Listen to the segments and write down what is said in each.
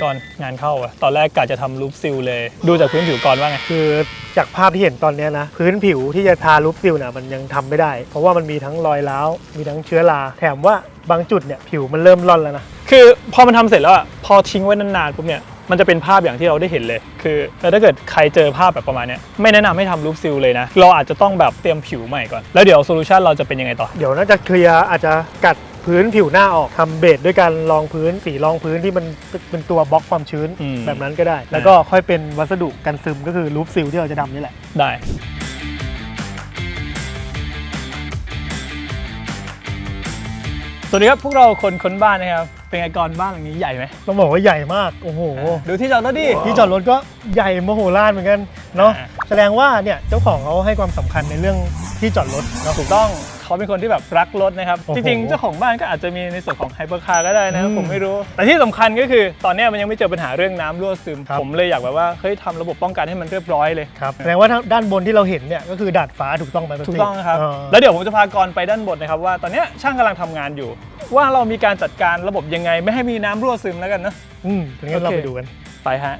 อ้กอนงานเข้าอะตอนแรกกะจะทำรูปซิลเลย ดูจากพื้นผิวก่อนว่าไง คือจากภาพที่เห็นตอนเนี้ยนะ พื้นผิวที่จะทารูปซิลเนี่ยมันยังทำไม่ได้ เพราะว่ามันมีทั้งรอยร้าว มีทั้งเชื้อรา แถมว่าบางจุดเนี่ยผิวมันเริ่มร่อนแล้วนะ คือพอมันทำเสร็จแล้วอะพอทิ้งไว้นานๆปุ๊บเนี่ยมันจะเป็นภาพอย่างที่เราได้เห็นเลย คือแล้วถ้าเกิดใครเจอภาพแบบประมาณเนี้ยไม่แนะนำให้ทำรูปซิลเลยนะ เราอาจจะต้องแบบเตรียมผิวใหม่ก่อน แล้วเดี๋ยวโซลูชันเราจะเป็นยังไงต่อ เดี๋ยวน่าจะเคลียร์อาจจะกัด พื้นผิวหน้าออกทำเบสด้วยการรองพื้นสีรองพื้นที่มันเป็นตัวบล็อกความชื้นอืม แบบนั้นก็ได้ แล้วก็ค่อยเป็นวัสดุกันซึมก็คือรูปซิลที่เราจะทำนี่แหละ ได้ สวัสดีครับ พวกเราคนค้นบ้านนะครับ เป็นไงก่อนบ้านหลังนี้ใหญ่ไหมต้องบอกว่าใหญ่มาก โอ้โห ดูที่จอดรถดิ ที่จอดรถก็ใหญ่มโหฬารเหมือนกันเนาะอ่า แสดงว่าเนี่ยเจ้าของเขาให้ความสำคัญในเรื่องที่จอดรถเนาะถูกต้อง เขาเป็นคนที่แบบรักรถนะครับโอ้โหจริงๆ เจ้าของบ้านก็อาจจะมีในส่วนของไฮเปอร์คาร์ก็ได้นะอืมผมไม่รู้ แต่ที่สำคัญก็คือตอนเนี้ยมันยังไม่เจอปัญหาเรื่องน้ำรั่วซึมครับผมเลยอยากแบบว่าเฮ้ยทำระบบป้องกันให้มันเรียบร้อยเลยครับแสดงว่าทางด้านบนที่เราเห็นเนี่ยก็คือดาดฟ้าถูกต้องไหมถูกต้องครับเแล้วเดี๋ยวผมจะพากรไปด้านบนนะครับว่าตอนเนี้ยช่างกำลังทำงานอยู่ ว่าเรามีการจัดการระบบยังไง ไม่ให้มีน้ำรั่วซึมแล้วกันนะอืมทีนี้เราโอเคไปดูกันไปฮะ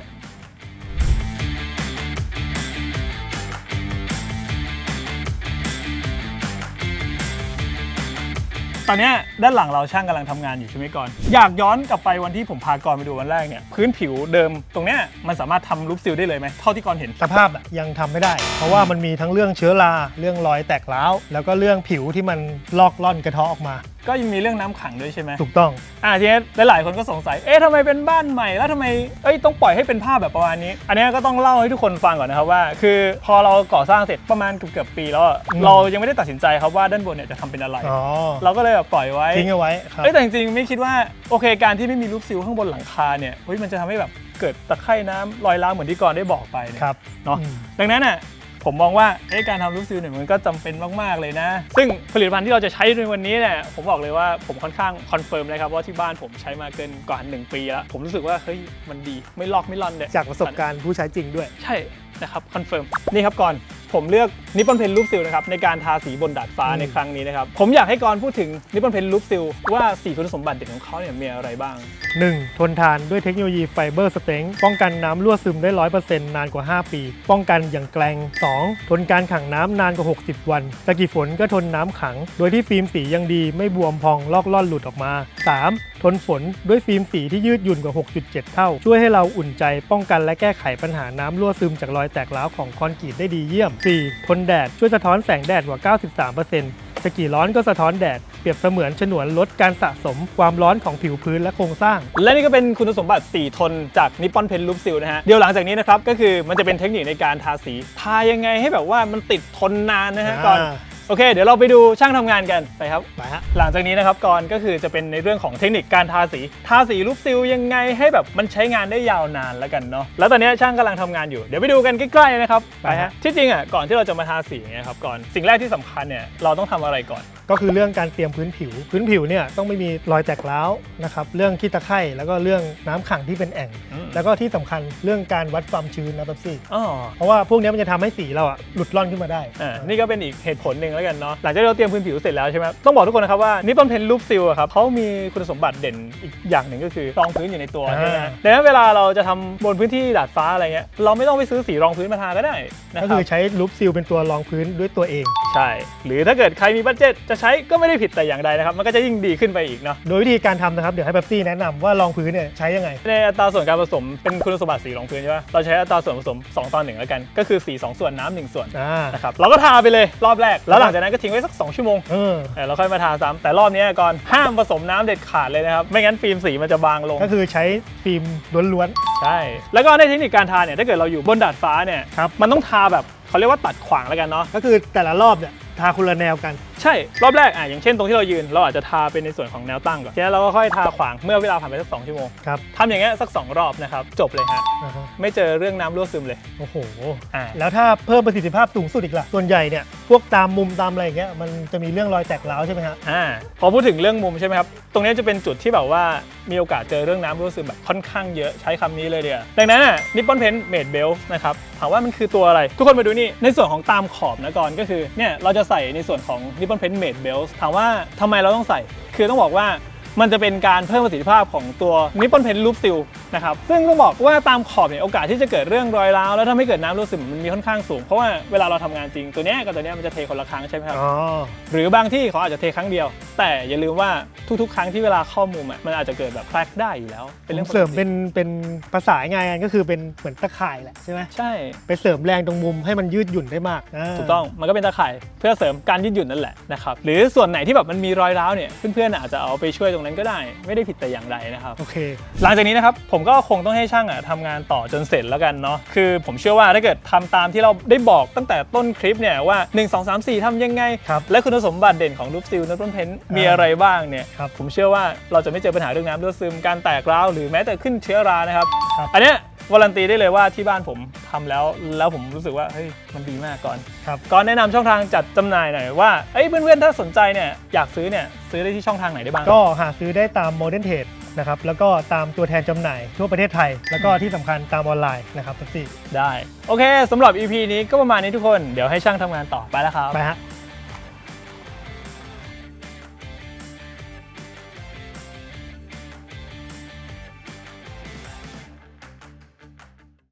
ตอนเนี้ยด้านหลังเราช่างกำลังทำงานอยู่ใช่ไหมก่อน อยากย้อนกลับไปวันที่ผมพากรไปดูวันแรกเนี่ยพื้นผิวเดิมตรงเนี้ยมันสามารถทำรูปซิลได้เลยไหมเท่าที่กรเห็น สภาพอะยังทำไม่ได้ เพราะว่ามันมีทั้งเรื่องเชื้อราเรื่องรอยแตกร้าวแล้วก็เรื่องผิวที่มันลอกล่อนกระเทาะออกมาก็ยังมีเรื่องน้ำขังด้วยใช่ไหมถูกต้อง อ่าทีนี้หลายๆคนก็สงสัย เอ๊ะทำไมเป็นบ้านใหม่ แล้วทำไม เอ้ยต้องปล่อยให้เป็นภาพแบบประมาณนี้ อันเนี้ยก็ต้องเล่าให้ทุกคนฟังก่อนนะครับว่า คือพอเราก่อสร้างเสร็จประมาณเกือบๆปีแล้วอะอืม เรายังไม่ได้ตัดสินใจครับว่าด้านบนเนี่ยจะทำเป็นอะไร อ๋อเราก็เลยแบบปล่อยไว้ ทิ้งเอาไว้ครับ เอ้ยแต่จริงๆไม่คิดว่าโอเคการที่ไม่มีรูปซิลข้างบนหลังคาเนี่ยเฮ้ยมันจะทำให้แบบเกิดตะไคร่น้ำลอยล้างเหมือนที่ก่อนได้บอกไปเนี่ยครับเนาะอืม ดังนั้นอะ ผมมองว่าเอ๊ะการทำลูกซิลเนี่ยมันก็จำเป็นมาก ๆ เลยนะ ซึ่งผลิตภัณฑ์ที่เราจะใช้ในวันนี้เนี่ยผมบอกเลยว่าผมค่อนข้างคอนเฟิร์มเลยครับว่าที่บ้านผมใช้มาเกินกว่าหนึ่งปีแล้ว ผมรู้สึกว่าเฮ้ยมันดีไม่ลอกไม่ล่อนเลยจากประสบการณ์ผู้ใช้จริงด้วย ใช่นะครับคอนเฟิร์มนี่ครับก่อน ผมเลือกนิปปอนเพนลูปซิลนะครับในการทาสีบนดาดฟ้าอืมในครั้งนี้นะครับ ผมอยากให้กรพูดถึงนิปปอนเพนลูปซิลว่าสีคุณสมบัติเด่นของเขาเนี่ยมีอะไรบ้าง 1. ทนทานด้วยเทคโนโลยีไฟเบอร์สเต็งป้องกันน้ำรั่วซึมได้ 100%นานกว่า 5 ปี ป้องกันอย่างแกลง 2. ทนการขังน้ำนานกว่า 60 วันจะกี่ฝนก็ทนน้ำขัง โดยที่ฟิล์มสียังดีไม่บวมพองลอกล่อนหลุดออกมา 3. ทนฝนด้วยฟิล์มสีที่ยืดหยุ่นกว่า 6.7 เท่า ช่วยให้เราอุ่นใจป้องกันและแก้ไขปัญหาน้ำรั่วซึมจากรอยแตกร้าวของคอนกรีตได้ดีเยี่ยม 4. ทนแดดช่วยสะท้อนแสงแดดกว่า 93%จะกี่ร้อนก็สะท้อนแดดเปรียบเสมือนฉนวนลดการสะสมความร้อนของผิวพื้นและโครงสร้าง และนี่ก็เป็นคุณสมบัติ 4 ทนจากนิปปอนเพนลูปซิลนะฮะ เดี๋ยวหลังจากนี้นะครับ ก็คือมันจะเป็นเทคนิคในการทาสี ทายังไงให้แบบว่ามันติดทนนานนะฮะอ่าก่อน โอเค เดี๋ยวเราไปดูช่างทำงานกันไปครับไปฮะหลังจากนี้นะครับก่อนก็คือจะเป็นในเรื่องของเทคนิคการทาสีทาสีลูปซิลยังไงให้แบบมันใช้งานได้ยาวนานแล้วกันเนาะแล้วตอนนี้ช่างกำลังทำงานอยู่เดี๋ยวไปดูกันใกล้ๆนะครับไปฮะที่จริงอะก่อนที่เราจะมาทาสีเนี่ยครับก่อนสิ่งแรกที่สำคัญเนี่ยเราต้องทำอะไรก่อน ก็คือเรื่องการเตรียมพื้นผิว พื้นผิวเนี่ยต้องไม่มีรอยแตกร้าวนะครับเรื่องขี้ตะไคร่แล้วก็เรื่องน้ำขังที่เป็นแอ่ง อืม แล้วก็ที่สำคัญเรื่องการวัดความชื้นนะแป๊บซี่อ๋อเพราะว่าพวกเนี้ยมันจะทำให้สีเราอะหลุดร่อนขึ้นมาได้ อ่านี่ก็เป็นอีกเหตุผลหนึ่งแล้วกันเนาะหลังจากที่เราเตรียมพื้นผิวเสร็จแล้วใช่ไหมต้องบอกทุกคนนะครับว่านิปปอนเพนลูปซิลครับเขามีคุณสมบัติเด่นอีกอย่างหนึ่งก็คือรองพื้นอยู่ในตัวอ่าใช่ไหมดังนั้นเวลาเราจะทำบนพื้นที่ดาดฟ้าอะไรเงี้ยเราไม่ต้องไปซื้อสีรองพื้นมาทาก็ได้นะคก็รับ คือใช้ลูปซิลเป็นตัวรองพื้นด้วยตัวเอง ใช่ หรือถ้าเกิดใครมีบัตเจ็ตจะใช้ก็ไม่ได้ผิดแต่อย่างใดนะครับ มันก็จะยิ่งดีขึ้นไปอีกเนาะ โดยวิธีการทำนะครับ เดี๋ยวให้แป๊บซี่แนะนำว่ารองพื้นเนี่ยใช้ยังไง ในอัตราส่วนการผสมเป็นคุณสมบัติสีรองพื้นใช่ปะเราใช้อัตราส่วนผสม 2 ต่อ1แล้วกัน ก็คือสี2ส่วนน้ำหนึ่งส่วนอ่านะครับ เราก็ทาไปเลยรอบแรก แล้วหลังจากนั้นก็ทิ้งไว้สัก 2 ชั่วโมงเออ เออเราค่อยมาทาซ้ำแต่รอบนี้ก่อนห้ามผสมน้ำเด็ดขาดเลยนะครับ ไม่งั้นฟิล์มสีมันจะบางลง ก็คือใช้ฟิล์มล้วน ใช่ แล้วก็ในเทคนิคการทาเนี่ย ถ้าเกิดเราอยู่บนดาดฟ้าเนี่ย ครับ มันต้องทาแบบเขาเรียกว่าตัดขวางแล้วกันเนาะ ๆ ก็คือแต่ละรอบเนี่ยทาคนละแนวกัน ใช่รอบแรกอะอย่างเช่นตรงที่เรายืน เราอาจจะทาเป็นในส่วนของแนวตั้งก่อนทีนี้เราก็ค่อยทาขวางเมื่อเวลาผ่านไปสักสองชั่วโมงครับทำอย่างเงี้ยสักสองรอบนะครับจบเลยฮะอ่าฮะไม่เจอเรื่องน้ำรั่วซึมเลยโอ้โห อ่า แล้วถ้าเพิ่มประสิทธิภาพสูงสุดอีกล่ะ ส่วนใหญ่เนี่ย พวกตามมุมตามอะไรอย่างเงี้ย มันจะมีเรื่องรอยแตกร้าวใช่ไหมฮะ อ่าพอพูดถึงเรื่องมุมใช่ไหมครับ ตรงเนี้ยจะเป็นจุดที่แบบว่ามีโอกาสเจอเรื่องน้ำรั่วซึมแบบค่อนข้างเยอะใช้คำนี้เลยเดียวดังนั้นอะนิปปอนเพนเมดเบลนะครับถามว่ามันคือตัวอะไร ทุกคนมาดูนี่ ในส่วนของตามขอบนะก่อนก็คือเนี่ยเราจะใส่ในส่วนของนิปปอนเพนเมดเบลถามว่าทำไมเราต้องใส่ คือต้องบอกว่า มันจะเป็นการเพิ่มประสิทธิภาพของตัวนิปปอนเพนลูปซิลนะครับซึ่งต้องบอกว่าตามขอบเนี่ยโอกาสที่จะเกิดเรื่องรอยร้าวแล้วทำให้เกิดน้ำรั่วซึมมันมีค่อนข้างสูง เพราะว่าเวลาเราทำงานจริงตัวเนี้ยกับตัวเนี้ยมันจะเทคนละครั้งใช่ไหมครับอ๋อหรือบางที่เขาอาจจะเทครั้งเดียว แต่อย่าลืมว่าทุกๆ ครั้งที่เวลาเข้ามุมอะมันอาจจะเกิดแบบแครกได้อยู่แล้ว เป็นผเรื่อมงเสริมปกติเป็นเป็นภาษาง่ายๆกันก็คือเป็นเหมือนตะข่ายแหละใช่ไหมใช่ไปเสริมแรงตรงมุมให้มันยืดหยุ่นได้มากาถูกต้องมันก็เป็นตะข่ายเพื่อเสริมการยืดหยุ่นนั่นแหละนะครับหรือส่วนไหนที่แบบมันมีรอยร้าวเนี่ยเพื่อนๆอาจจะเอาไปช่วยตรงนั้นก็ได้ไม่ได้ผิดแต่อย่างใดนะครับ โอเค หลังจากนี้นะครับผมก็คงต้องให้ช่างอะทำงานต่อจนเสร็จแล้วกันเนาะคือผมเชื่อว่าถ้าเกิดทำตามที่เราได้บอกตั้งแต่ต้นคลิปเนี่ยว่า 1 2 3 4ทำยังไง ครับและคุณสมบัติเด่นของรูปซิลนัต้นเพนมีอะไรบ้างเนี่ยครับผมเชื่อว่าเราจะไม่เจอปัญหาเรื่องน้ำรั่วซึมการแตกร้าวหรือแม้แต่ขึ้นเชื้อรานะครับ ครับ อันเนี้ย วารันตีได้เลยว่าที่บ้านผมทำแล้วแล้วผมรู้สึกว่าเฮ้ยมันดีมากก่อนครับ ก่อนแนะนำช่องทางจัดจำหน่ายหน่อยว่าเอ้ยเพื่อนๆถ้าสนใจเนี่ยอยากซื้อเนี่ยซื้อได้ที่ช่องทางไหนได้บ้างก็หาซื้อได้ตาม Modern Trade นะครับแล้วก็ตามตัวแทนจำหน่ายทั่วประเทศไทย แล้วก็ที่สำคัญตามออนไลน์นะครับแท็กซี่ได้ โอเคสำหรับ EP นี้ก็ประมาณนี้ทุกคน เดี๋ยวให้ช่างทำงานต่อไปแล้วครับ ไปฮะ